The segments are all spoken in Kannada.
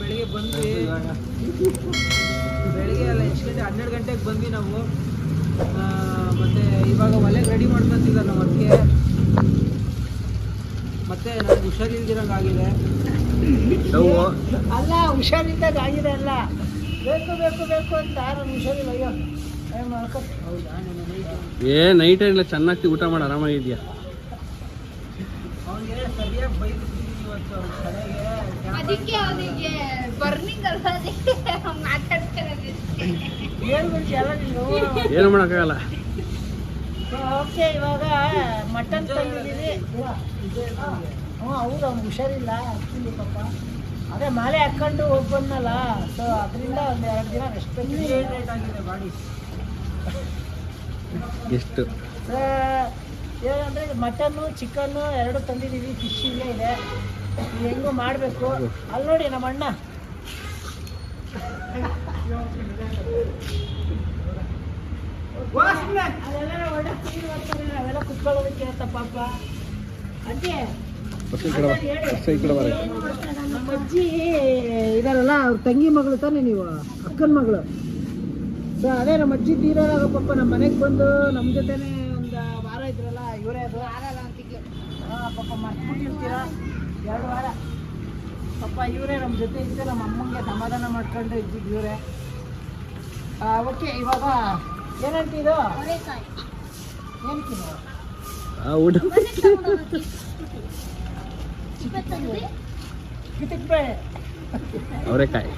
ಬೆಳಿಗ್ಗೆ ಬಂದ್ವಿ. ಬೆಳಿಗ್ಗೆ ಅಲ್ಲ ಎಷ್ಟು ಗಂಟೆ? ಹನ್ನೆರಡು ಗಂಟೆಗೆ ಬಂದ್ವಿ ನಾವು. ಮತ್ತೆ ಇವಾಗ ಒಲೆ ರೆಡಿ ಮಾಡ್ಕೊಂತಿದ್ದಲ್ಲ ನಾವು ಅದಕ್ಕೆ ಮತ್ತೆ ನನಗೆ ಹುಷಾರಿಲ್ದಿರಂಗಾಗಿದೆ. ಅಲ್ಲ ಹುಷಾರಿದ್ದಾಗ ಆಗಿದೆ ಅಲ್ಲ. ಬೇಕು ಬೇಕು ಬೇಕು ಅಂತ ನಾನು ಹುಷಾರಿಲ್ಲ. ಅಯ್ಯೋ ಏ ನೈಟ್ ಇಲ್ಲ ಚೆನ್ನಾಗಿ ಊಟ ಮಾಡಿ ಆರಾಮಾಗಿದ್ಯಾ ಅವನಿಗೆ ಸರಿಯಾಗಿ ಬೈದಿದ್ದೀನಿ ಇವತ್ತು ಕಡೆಗೆ. ಅದಕ್ಕೆ ಅವನಿಗೆ ಬರ್ನಿಂಗ್ ಅಲ್ಲ ಅದಕ್ಕೆ ಏನ್ ಮಾಡೋಕ್ಕಾಗಲ್ಲ. ಓಕೆ ಇವಾಗ ಮಟನ್ ತಂದಿದ್ದೀವಿ ಹ್ಞೂ ಹೌದು ಅವ್ನು ಹುಷಾರಿಲ್ಲ ಆ್ಯಕ್ಚುಲಿ ಪಾಪ. ಅದೇ ಮಾಲೆ ಹಾಕ್ಕೊಂಡು ಹೋಗಿ ಬಂದ್ನಲ್ಲ ಸೊ ಅದರಿಂದ ಒಂದು ಎರಡು ದಿನ ರೆಸ್ಟ್ ಬಾಡಿ ಎಷ್ಟು? ಏನಂದರೆ ಮಟನ್ನು ಚಿಕನ್ನು ಎರಡು ತಂದಿದ್ದೀವಿ ಫಿಶ್ ಇಲ್ಲೇ ಇದೆ. ಇದು ಹೆಂಗೋ ಮಾಡಬೇಕು. ಅಲ್ಲಿ ನೋಡಿ ನಮ್ಮ ಅಣ್ಣ. ಅಲ್ಲೆಲ್ಲ ಒಳ್ಳೆ ಕ್ಲೀನ್ ಮಾಡ್ತಾರೆ ನಾವೆಲ್ಲ ಕುತ್ಕೊಳ್ಳೋದಕ್ಕೆ ಅಂತ ಪಾಪ. ಅದೇ ನಮ್ಮ ಅಜ್ಜಿ ಇದಾರಲ್ಲ ಅವ್ರ ತಂಗಿ ಮಗಳು ತಾನೆ ನೀವು ಅಕ್ಕನ ಮಗಳು. ಸೊ ಅದೇ ನಮ್ಮ ಅಜ್ಜಿ ತೀರೋದಾಗ ಪಾಪ ನಮ್ಮ ಮನೆಗೆ ಬಂದು ನಮ್ಮ ಜೊತೆನೆ ಒಂದು ವಾರ ಇದ್ರಲ್ಲ ಇವರೇ ಅದು ಆರಲ್ಲ ಅಂತ ಪಾಪ ಮರ್ತ್ಬಿಟ್ಟಿರ್ತೀರ? ಎರಡು ವಾರ. ಪಾಪ ಇವರೇ ನಮ್ಮ ಜೊತೆ ಇದ್ದು ನಮ್ಮ ಅಮ್ಮಂಗೆ ಸಮಾಧಾನ ಮಾಡ್ಕೊಂಡು ಇದ್ದಿದ್ದು ಇವರೇ. ಓಕೆ ಇವಾಗ ಏನಂತಿದು ಏನಕ್ಕಿದು? ಊಟ. ಅವರೆಕಾಯಿ.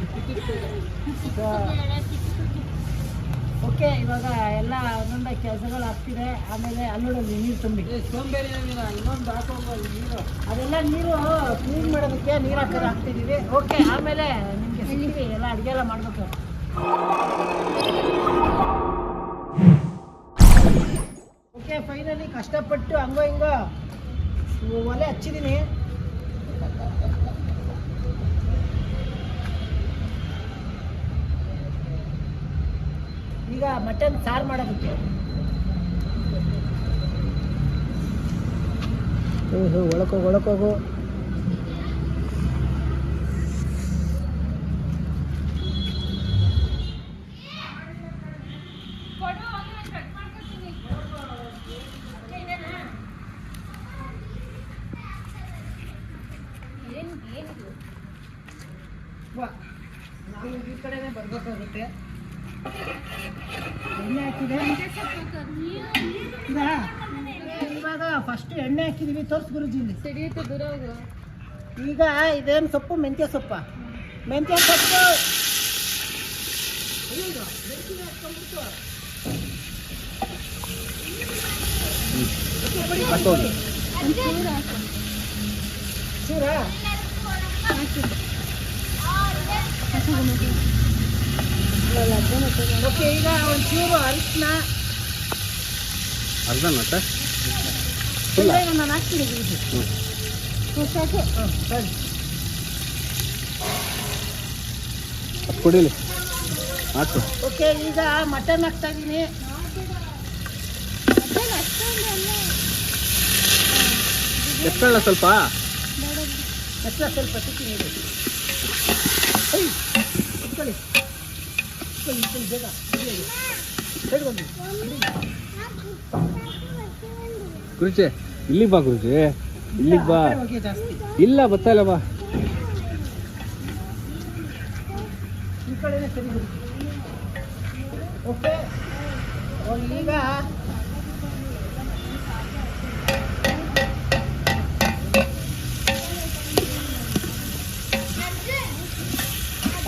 ಓಕೆ ಇವಾಗ ಎಲ್ಲ ಒಂದೊಂದ ಕೆಲಸಗಳು ಆಗ್ತಿದೆ. ಆಮೇಲೆ ಅಲ್ಲೋಡಲ್ಲಿ ನೀರು ತುಂಬಿ. ಸೋಂಬೇರಿ ಇನ್ನೊಂದು ಹಾಕೋಬೋದು ನೀರು. ಅದೆಲ್ಲ ನೀರು ಕ್ಲೀನ್ ಮಾಡೋದಕ್ಕೆ ನೀರು ಹಾಕೋದು ಹಾಕ್ತಿದ್ದೀವಿ ಓಕೆ ಆಮೇಲೆ ನಿಮಗೆ ಸಿಗ್ತೀವಿ ಎಲ್ಲ ಅಡುಗೆ ಎಲ್ಲ ಮಾಡಬೇಕು. ಓಕೆ ಫೈನಲಿ ಕಷ್ಟಪಟ್ಟು ಹಂಗೋ ಹಿಂಗೋ ಒಲೆ ಹಚ್ಚಿದ್ದೀನಿ ಈಗ ಮಟನ್ ಸಾರು ಮಾಡೋದಕ್ಕೆ. ಒಳಕೋಗು ಒಳಕೋಗು ವಾ ನಾವು ಈ ಕಡೆನೇ ಬರ್ಬೇಕಾಗುತ್ತೆ ಎಣ್ಣೆ ಹಾಕಿದೆ? ಇವಾಗ ಫಸ್ಟ್ ಎಣ್ಣೆ ಹಾಕಿದೀವಿ ತೋರ್ಸ್ ಗುರುಜಿ ಈಗ ಇದೇನು ಸೊಪ್ಪು? ಮೆಂತ್ಯ ಸೊಪ್ಪ. ಮೆಂತ್ಯ ಸೊಪ್ಪು. ಚೂರಾ ಓಕೆ ಈಗ ಒಂಚೂರು ಅರಿಶಿನ. ಅರ್ಧ ಮತ್ತೆ ನಾನು ಹಾಕ್ತೀನಿ ಸಾಕು ಹಾಂ ಸರಿ. ಕುಡೀಲಿ. ಹಾಕು ಓಕೆ ಈಗ ಮಟನ್ ಹಾಕ್ತಾ ಇದ್ದೀನಿ ಎತ್ಕೊಳ್ಳ ಸ್ವಲ್ಪ? ಎಷ್ಟ ಸ್ವಲ್ಪ ತಿಕ್ಕಿನಿ ಗುರುಜಿ, ಇಲ್ಲಿಗೆ ಬಾ ಗುರುಜಿ. ಇಲ್ಲಿಗೆ ಬಾ. ಇಲ್ಲ, ಬರ್ತಾ ಇಲ್ಲ, ಬಾ. ಓಕೆ ಈಗ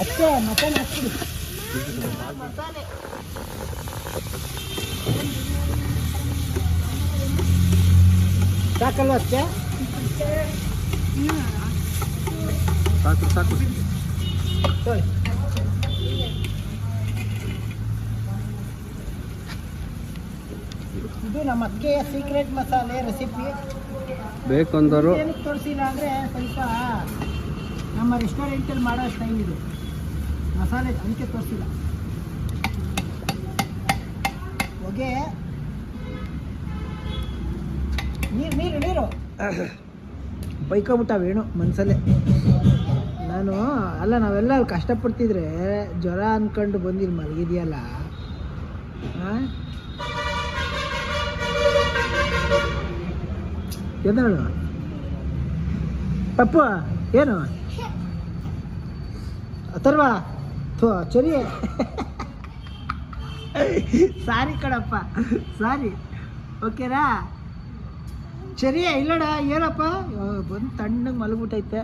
ಅಷ್ಟೇ ಮಟನ್ ಹಾಕ್ಬಿಡಿ. ಸಾಕಲ್ವ ಅಷ್ಟೇ? ಸಾಕು ಸಾಕು. ಸರಿ. ಇದು ನಮ್ಮ ಅಕ್ಕೆಯ ಸೀಕ್ರೆಟ್ ಮಸಾಲೆ ರೆಸಿಪಿ ಬೇಕಂದರು. ಏನಕ್ಕೆ ತೋರಿಸಿಲ್ಲ ಅಂದರೆ ಸ್ವಲ್ಪ ನಮ್ಮ ರೆಸ್ಟೋರೆಂಟಲ್ಲಿ ಮಾಡೋ ಸ್ಟೈಲ್ ಇದು. ಮಸಾಲೆ ಅದಕ್ಕೆ ತೋರಿಸಿಲ್ಲ. ಹೊಗೆ ನೀರು ನೀರು ನೀರು. ಬೈಕೊಂಬಿಟ್ಟ ವೇಣು ಮನಸಲ್ಲೇ. ನಾನು, ಅಲ್ಲ, ನಾವೆಲ್ಲ ಕಷ್ಟಪಡ್ತಿದ್ರೆ ಜ್ವರ ಅನ್ಕೊಂಡು ಬಂದಿಲ್ಲ ಮಲಗಿದೆಯಲ್ಲ? ಹಾಂ ಎದ್ದಾಳು? ಪಪ್ಪು, ಏನು? ಅಥರ್ವ ಥೋ, ಚರಿ. ಸಾರಿ ಕಣಪ್ಪ, ಸಾರಿ. ಓಕೆನಾ? ಸರಿ ಇಲ್ಲಡ ಏನಪ್ಪ? ಬಂದು ತಣ್ಣಗೆ ಮಲಗ್ಬಿಟ್ಟೈತೆ.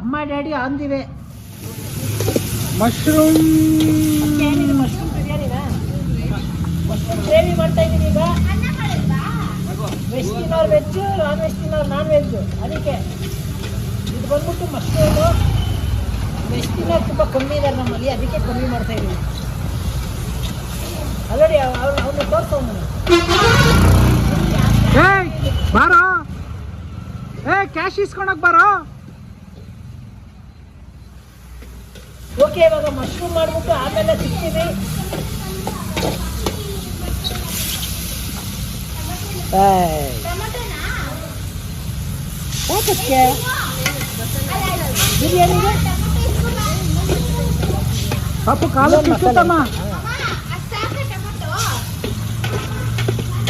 ಅಮ್ಮ ಡ್ಯಾಡಿ ಆಂದಿವೆ. ಮಶ್ರೂಮ್. ಮಶ್ರೂಮ್ ಬಿರಿಯಾನಿನಾ? ಮಶ್ರೂಮ್ ಗ್ರೇವಿ ಮಾಡ್ತಾ ಇದ್ದೀನಿ ಈಗ. Veg ತಿನ್ನೋರು veg non veg ತಿನ್ನೋರು non veg ಅದಕ್ಕೆ ಇದು ಬಂದ್ಬಿಟ್ಟು ಮಶ್ರೂಮು. ವೆಜ್ ತಿನ್ನೋರು ತುಂಬ ಕಮ್ಮಿ ಇದ್ದಾರೆ ನಮ್ಮಲ್ಲಿ ಅದಕ್ಕೆ ಕಮ್ಮಿ ಮಾಡ್ತಾ ಇದ್ದೀವಿ ಅಲ್ಲಡಿ ಅವ್ರು ಅವ್ರನ್ನ ತೋರಿಸೋನು ಏಯ್ ಬಾರೋ ಏ ಕ್ಯಾಶ್ ಇಸ್ಕೊಳಕ್ ಬಾರೋ. ಓಕೆ ಇವಾಗ ಮಶ್ರೂಮ್ ಮಾಡ್ಬಿಟ್ಟು ಆಮೇಲೆ ಸಿಗ್ತೀವಿ ಊಟಕ್ಕೆ ಬಿರಿಯಾನಿಗೆ? ಪಾಪು ಕಾಲು ಇನ್ನೊಂದ್ ಮಸಾಲೆ. ಕಿತ್ತಮ್ಮ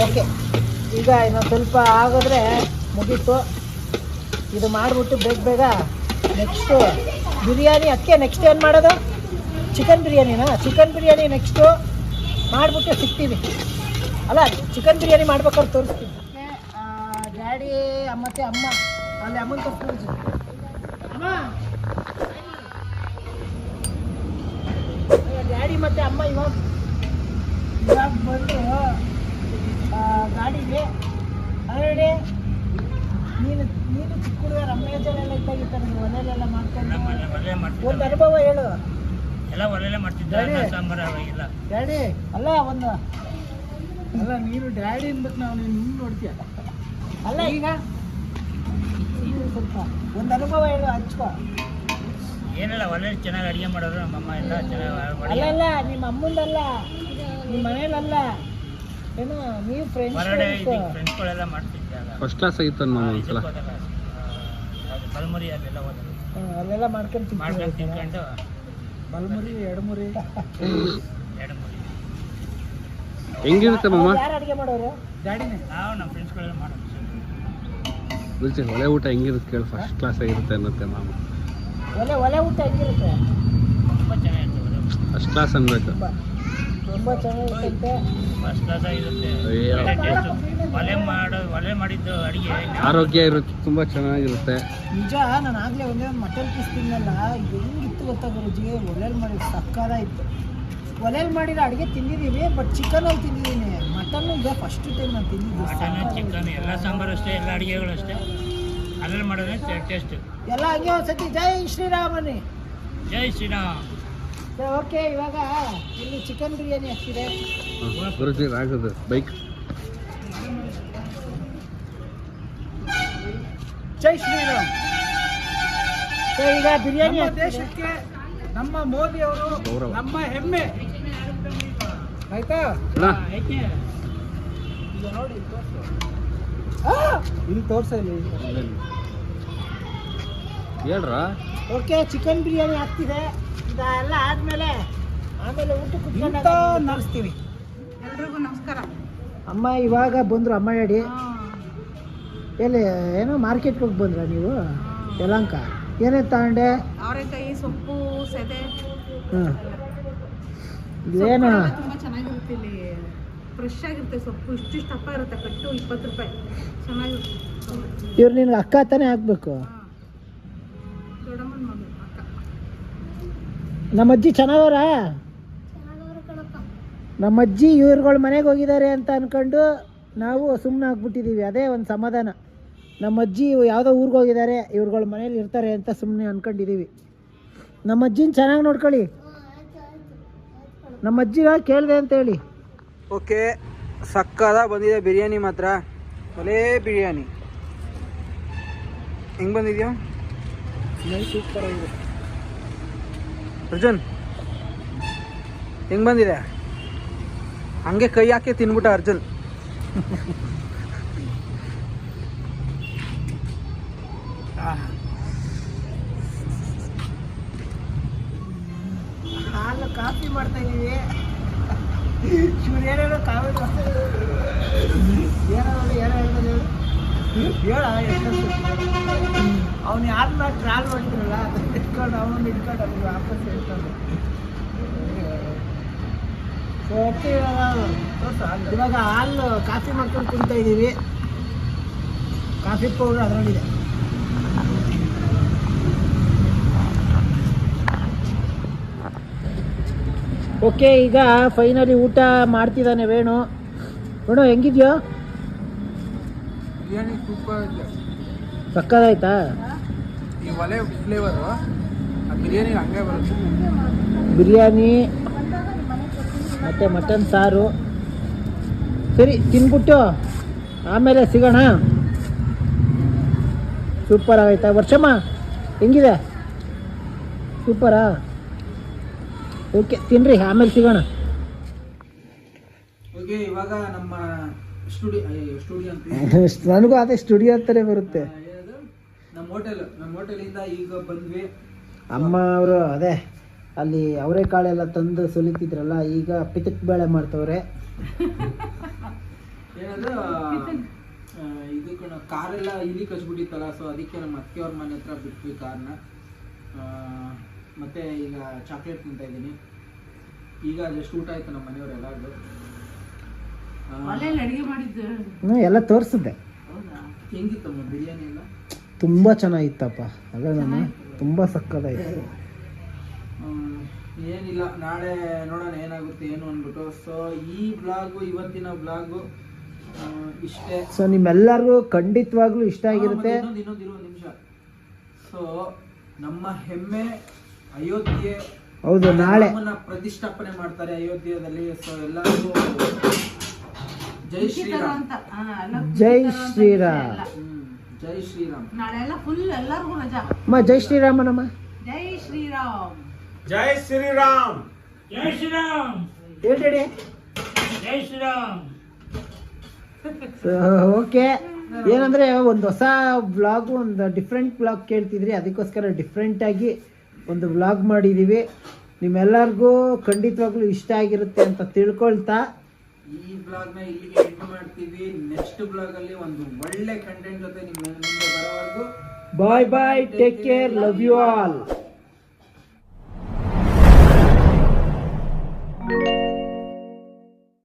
ಓಕೆ ಈಗ ಇನ್ನೊಂದು ಸ್ವಲ್ಪ ಆಗಿದ್ರೆ ಮುಗೀತು. ಇದು ಮಾಡಿಬಿಟ್ಟು ಬೇಗ ಬೇಗ ನೆಕ್ಸ್ಟು ಬಿರಿಯಾನಿ ಅದಕ್ಕೆ ನೆಕ್ಸ್ಟ್ ಏನು ಮಾಡೋದು? ಚಿಕನ್ ಬಿರಿಯಾನಿನಾ? ಚಿಕನ್ ಬಿರಿಯಾನಿ ನೆಕ್ಸ್ಟು ಮಾಡಿಬಿಟ್ಟು ಸಿಗ್ತೀವಿ ಅಲ್ಲ ಚಿಕನ್ ಬಿರಿಯಾನಿ ಮಾಡ್ಬೇಕಾದ್ರೆ ತೋರಿಸ್ತೀವಿ ಡ್ಯಾಡಿ ಮತ್ತು ಅಮ್ಮ, ಅಲ್ಲಿ ಅಮ್ಮನ ತೋರಿಸ್ತೀವಿ ಅಮ್ಮ. ಡ್ಯಾಡಿ ಮತ್ತು ಅಮ್ಮ ಇವಾಗ ಇವಾಗ ಬಂದು ಗಾಡಿಗೆ ಅರಡೆ ನೀನು ನೀನು ಚಿಕ್ಕ ಹುಡುಗ ರಮೇಶನೆಲ್ಲ ಇದ್ದಾಗಿತ್ತ ನೀವು ಒಲೆಯಲ್ಲೆಲ್ಲ ಮಾಡ್ಕೊಂಡು ಒಂದು ಅನುಭವ ಹೇಳು. ಎಲ್ಲ ಒಲೆಯಲ್ಲೇ ಮಾಡ್ತಿದ್ದೆ ಡ್ಯಾಡಿ. ಅಲ್ಲ ಒಂದು ಅಲ್ಲ ನೀನು ಡ್ಯಾಡಿ ಅನ್ಬೇಕು ನಾವು ನೀನು ನೋಡ್ತೀಯ? ಅಲ್ಲ ಈಗ ಸ್ವಲ್ಪ ಒಂದು ಅನುಭವ ಹೇಳು ಹಚ್ಕೋ. ಏನಿಲ್ಲ ಒಲೆ ಚೆನ್ನಾಗಿ ಅಡುಗೆ ಮಾಡೋರು ನಮ್ಮಮ್ಮ ಎಲ್ಲ ಚೆನ್ನಾಗಿ ಅಲ್ಲ ಅಲ್ಲ ನಿಮ್ಮ ಅಮ್ಮಂದಲ್ಲ ನಿಮ್ಮ ಮನೇಲಲ್ಲ ಏನು ನೀವು ಫ್ರೆಂಡ್ಸ್ ಮಾಡ್ತಿದ್ದೆ. ಫಸ್ಟ್ ಕ್ಲಾಸ್ ಆಗಿತ್ತು ನಾನು ನಮ್ಮ ಇದಕ್ಕೆ ಒಂದ್ಸಲ ಹೋದಾಗ, ಆ, ಅದು ಬಲಮುರಿ ಅಲ್ಲೆಲ್ಲ ಹೋದಾಗ ಅಲ್ಲೆಲ್ಲ ಮಾಡ್ಕೊಂಡು ಮಾಡ್ಕೊಂಡು ತಿಂತೀವಿ ತಿನ್ಕೊಂಡು. ಬಲ್ಮುರಿ ಎಡಮುರಿ. ಎರಡು ಮೂರಿ ಹೆಂಗಿರುತ್ತೆ ಮಾಮ? ಯಾರು ಅಡುಗೆ ಮಾಡೋರು? ನಾವು ನಮ್ಮ ಫ್ರೆಂಡ್ಸ್ಗಳೆಲ್ಲ ಮಾಡೋದು. ರುಚಿ ಒಳ್ಳೆ ಊಟ ಹೆಂಗಿರುತ್ತೆ ಕೇಳಿ ಫಸ್ಟ್ ಕ್ಲಾಸ್ ಆಗಿರುತ್ತೆ ಅನ್ನತ್ತೆ ಮಾಮ. ಒಲೆ ಒಲೆ ಊಟ ಹೆಂಗಿರುತ್ತೆ? ತುಂಬ ಚೆನ್ನಾಗಿರ್ತದೆ ಫಸ್ಟ್ ಕ್ಲಾಸ್ ಅನ್ಬೇಕು. ತುಂಬ. ತುಂಬ ಚೆನ್ನಾಗಿರುತ್ತೆ. ಫಸ್ಟ್ ಕ್ಲಾಸ್ ಆಗಿರುತ್ತೆ. ಒಲೆ ಮಾಡೋ ಒಲೆ ಮಾಡಿದ್ದು ಅಡುಗೆ. ಆರೋಗ್ಯ ಇರುತ್ತೆ ತುಂಬ ಚೆನ್ನಾಗಿರುತ್ತೆ. ನಿಜ ನಾನು ಆಗಲೇ ಒಂದೇ ಒಂದು ಮಟನ್ ಪೀಸ್ ತಿನ್ನಲ್ಲ. ಹೆಂಗಿತ್ತು ಗೊತ್ತಾ ಗುರುಜಿ? ಒಲೆಯಲ್ಲಿ ಮಾಡಿ ಸಕ್ಕಾರ ಇತ್ತು. ಒಲೆಯಲ್ಲಿ ಮಾಡಿರೋ ಅಡುಗೆ ತಿಂದಿದ್ದೀವಿ ಬಟ್ ಚಿಕನಲ್ಲಿ ತಿಂದಿದ್ದೀನಿ ಮಟನ್ ಈಗ ಫಸ್ಟ್ ಟೈಮ್ ನಾನು ತಿಂದಿದ್ದು. ಮಟನ್. ಚಿಕನ್ ಎಲ್ಲ ಸಾಂಬಾರು ಅಷ್ಟೇ ಎಲ್ಲ ಅಡುಗೆಗಳು ಅಷ್ಟೇ. ಅದ್ರಲ್ಲಿ ಮಾಡೋದೇ ಟೇಸ್ಟ್ ಎಲ್ಲ ಹಂಗೆ ಒಂದ್ಸತಿ. ಜೈ ಶ್ರೀರಾಮನಿ. ಜೈ ಶ್ರೀರಾಮ್. ಓಕೆ ಇವಾಗ ಇಲ್ಲಿ ಚಿಕನ್ ಬಿರಿಯಾನಿ ಆಗ್ತಿದೆ. ಬರುತ್ತೆ ಗುರುಜಿ ಆಗೋದು ಬೈಕ್. ಜೈ ಶ್ರೀರಾಮ್. ಈಗ ಬಿರಿಯಾನಿ ನಮ್ಮ ದೇಶಕ್ಕೆ ನಮ್ಮ ಮೋದಿ ಅವರು ನಮ್ಮ ಹೆಮ್ಮೆ. ಆಯ್ತಾ? ಈಗ ನೋಡಿ ಇಲ್ಲಿ ತೋರ್ಸು. ಆ! ತೋರ್ಸ ಇಲ್ಲಿ. ಹೇಳ್ರ ಓಕೆ ಚಿಕನ್ ಬಿರಿಯಾನಿ ಆಗ್ತಿದೆ. ಇದೆಲ್ಲ ಆದ್ಮೇಲೆ ಆಮೇಲೆ ಊಟ ಇಂತ ಕುತ್ಕೊಂಡಾಗ ನಡ್ಸ್ತೀವಿ ಎಲ್ರಿಗೂ ನಮಸ್ಕಾರ. ಅಮ್ಮ ಇವಾಗ ಬಂದ್ರು ಅಮ್ಮ ಹೇಳಿ. ಎಲ್ಲಿ ಏನೋ ಮಾರ್ಕೆಟ್ಗೆ ಹೋಗಿ ಬಂದ್ರ ನೀವು? ಯಲಂಕ ಏನೇನು ತಗೊಂಡೆ? ಅವರೆಕಾಯಿ ಸೊಪ್ಪು ಸೆದೆ. ಹಾಂ. ಏನು ತುಂಬ ಚೆನ್ನಾಗಿರುತ್ತೆ ಇಲ್ಲಿ. ಫ್ರೆಶ್ ಆಗಿರುತ್ತೆ ಸೊಪ್ಪು. ಇಷ್ಟಿಷ್ಟು ದಪ್ಪ ಇರುತ್ತೆ ಕಟ್ಟು ಇಪ್ಪತ್ತು ರೂಪಾಯಿ. ಚೆನ್ನಾಗಿರುತ್ತೆ ಇವ್ರು ನಿನ್ಗೆ ಅಕ್ಕ ತಾನೇ ಹಾಕ್ಬೇಕು ದೊಡ್ಡಮ್ಮನ ಮಗಳು ಅಕ್ಕ. ನಮ್ಮ ಅಜ್ಜಿ ನಮ್ಮಜ್ಜಿ ನಮ್ಮ ಅಜ್ಜಿ ಇವ್ರುಗಳ ಮನೆಗೆ ಹೋಗಿದ್ದಾರೆ ಅಂತ ಅಂದ್ಕೊಂಡು ನಾವು ಸುಮ್ಮನೆ ಆಗ್ಬಿಟ್ಟಿದ್ದೀವಿ ಅದೇ ಒಂದು ಸಮಾಧಾನ. ನಮ್ಮ ಅಜ್ಜಿ ಯಾವುದೋ ಊರಿಗೆ ಹೋಗಿದ್ದಾರೆ ಇವ್ರುಗಳ ಮನೇಲಿ ಇರ್ತಾರೆ ಅಂತ ಸುಮ್ಮನೆ ಅಂದ್ಕೊಂಡಿದ್ದೀವಿ ನಮ್ಮ ಅಜ್ಜಿನ ಚೆನ್ನಾಗಿ ನೋಡ್ಕೊಳ್ಳಿ. ನಮ್ಮ ಅಜ್ಜಿನ ಕೇಳಿದೆ ಅಂತ ಹೇಳಿ. ಓಕೆ ಸಕ್ಕದ ಬಂದಿದೆ ಬಿರಿಯಾನಿ ಮಾತ್ರ. ಒಲೇ ಬಿರಿಯಾನಿ. ಹೆಂಗೆ ಬಂದಿದ್ಯೋ? ಸೂಪರ್ ಆಗಿದೆ. ಅರ್ಜುನ್, ಹೆಂಗ್ ಬಂದಿದೆ? ಹಂಗೆ ಕೈ ಹಾಕಿ ತಿನ್ಬಿಟ್ಟ ಅರ್ಜುನ್. ಹಾಲು ಕಾಫಿ ಮಾಡ್ತಾ ಇದ್ದೀವಿ ಏನೇನೋ ಕಾಫಿ ಏನೋ ಏನೋ ಹೇಳ್ಬೋದು ಹೇಳ. ಅವ್ನು ಯಾರನ್ನ ಟ್ರಾಲ್ ಮಾಡಿದ್ರಲ್ಲ ಅದನ್ನ ಇಟ್ಕೊಂಡು ಅವನು ಇಟ್ಕೊಂಡು ಅವ್ನಿಗೆ ವಾಪಸ್ ಹೇಳ್ತಾನೆ ಸೊ ಓಕೆ ಇವಾಗ ಹಾಲು ಕಾಫಿ ಮಾಡ್ಕೊಂಡು ಕುಡಿತಾ ಇದ್ದೀವಿ ಕಾಫಿ ಪೌಡರ್ ಅದರಲ್ಲಿದೆ. ಓಕೆ ಈಗ ಫೈನಲಿ ಊಟ ಮಾಡ್ತಿದ್ದಾನೆ ವೇಣು. ವೇಣು ಹೆಂಗಿದ್ಯೋ? ಸಕ್ಕದಾಯ್ತಾ ಒಲೆ ಫ್ಲೇವರು ಬಿರಿಯಾನಿ ಹಂಗೆ ಬರುತ್ತೆ. ಬಿರಿಯಾನಿ ಮತ್ತು ಮಟನ್ ಸಾರು. ಸರಿ ತಿನ್ಬಿಟ್ಟು ಆಮೇಲೆ ಸಿಗೋಣ. ಸೂಪರ್ ಆಗೈತಾ? ವರ್ಷಮ್ಮ ಹೆಂಗಿದೆ? ಸೂಪರಾ? ಓಕೆ ತಿನ್ರಿ ಆಮೇಲೆ ಸಿಗೋಣ. ಓಕೆ ಇವಾಗ ನಮ್ಮ ಸ್ಟುಡಿಯೋ ಸ್ಟುಡಿಯೋ ನನಗೂ ಅದೇ ಸ್ಟುಡಿಯೋ ಅಂತಲೇ ಬರುತ್ತೆ. ಹೋಟೆಲ್ ನಮ್ಮ ಹೋಟೆಲಿಂದ ಈಗ ಬಂದ್ವಿ. ಅಮ್ಮ ಅವರು ಅದೇ ಅಲ್ಲಿ ಅವರೆಕಾಳೆಲ್ಲ ತಂದು ಸುಲಿತಿದ್ರಲ್ಲ ಈಗ ಪಿತಕ್ ಬೇಳೆ ಮಾಡ್ತವ್ರೆ. ಏನಂದ್ರೆ ಇದು ಕಣ ಕಾರೆಲ್ಲ ಇಲ್ಲಿ ಕಚ್ಬಿಟ್ಟಿತ್ತಲ್ಲ ಸೊ ಅದಕ್ಕೆ ನಮ್ಮ ಅತ್ತೆಯವ್ರ ಮನೆ ಹತ್ರ ಬಿಟ್ವಿ ಕಾರ್ನ ಮತ್ತೆ ಈಗ ಚಾಕ್ಲೇಟ್ ತಿಂತಾ ಇದ್ದೀನಿ. ಈಗ ಜಸ್ಟ್ ಊಟ ಆಯ್ತು ನಮ್ಮ ಮನೆಯವರೆಲ್ಲರದು ಮನೇಲಿ ಅಡಿಗೆ ಮಾಡಿದ್ದು. ಹ್ಞೂ ಎಲ್ಲ ತೋರಿಸಿದ್ದೆ. ಹೌದಾ? ಹೆಂಗಿತ್ತಮ್ಮ ಬಿರಿಯಾನಿ ಎಲ್ಲ? ತುಂಬ ಚೆನ್ನಾಗಿತ್ತಪ್ಪ. ಅದೇ ನಾನು ತುಂಬ ಸಕ್ಕದಾಯಿತು ಏನಿಲ್ಲ ನಾಳೆ ನೋಡೋಣ ಏನಾಗುತ್ತೆ ಏನು ಅಂದ್ಬಿಟ್ಟು. ಸೊ ಈ ಬ್ಲಾಗು ಇವತ್ತಿನ ಬ್ಲಾಗು ಇಷ್ಟೇ. ಸೊ ನಿಮ್ಮೆಲ್ಲರಿಗೂ ಖಂಡಿತವಾಗ್ಲೂ ಇಷ್ಟ ಆಗಿರುತ್ತೆ. ಇನ್ನೊಂದು ಇನ್ನೊಂದು ಇನ್ನೊಂದು ನಿಮಿಷ. ಸೊ ನಮ್ಮ ಹೆಮ್ಮೆ ಅಯೋಧ್ಯೆ ಹೌದು ನಾಳೆ. ಪ್ರತಿಷ್ಠಾಪನೆ ಮಾಡ್ತಾರೆ ಅಯೋಧ್ಯೆಯಲ್ಲಿ ಸೊ ಎಲ್ಲರಿಗೂ ಜೈ ಶ್ರೀರಾಮ್. ಜೈ ಶ್ರೀರಾಮ್. ಜೈ ಶ್ರೀರಾಮ್. ನಾಳೆ ಎಲ್ಲ ಫುಲ್ ಎಲ್ಲರಿಗೂ ರಜಾ. ಅಮ್ಮ ಜೈ ಶ್ರೀರಾಮನಮ್ಮ ಜೈ ಶ್ರೀರಾಮ್. ಜೈ ಶ್ರೀರಾಮ್. ಹೇಳಿ ಜೈ ಶ್ರೀರಾಮ್. ಓಕೆ. ಏನಂದ್ರೆ ಒಂದು ಹೊಸ ಬ್ಲಾಗ್ ಒಂದು ಡಿಫ್ರೆಂಟ್ ಬ್ಲಾಗ್ ಕೇಳ್ತಿದ್ರಿ. ಅದಕ್ಕೋಸ್ಕರ ಡಿಫ್ರೆಂಟಾಗಿ ಒಂದು ಬ್ಲಾಗ್ ಮಾಡಿದ್ದೀವಿ ನಿಮ್ಮೆಲ್ಲರಿಗೂ ಖಂಡಿತವಾಗ್ಲೂ ಇಷ್ಟ ಆಗಿರುತ್ತೆ ಅಂತ ತಿಳ್ಕೊಳ್ತಾ ಈ ಬ್ಲಾಗ್ನ ಇಲ್ಲಿಗೆ ಎಂಡ್ ಮಾಡ್ತೀವಿ. ನೆಕ್ಸ್ಟ್ ಬ್ಲಾಗ್ ಅಲ್ಲಿ ಒಂದು ಒಳ್ಳೆ ಕಂಟೆಂಟ್ ಜೊತೆ ನಿಮ್ಗೆ ಮುಂದೆ ಬರೋವರೆಗೂ bye bye take care love you all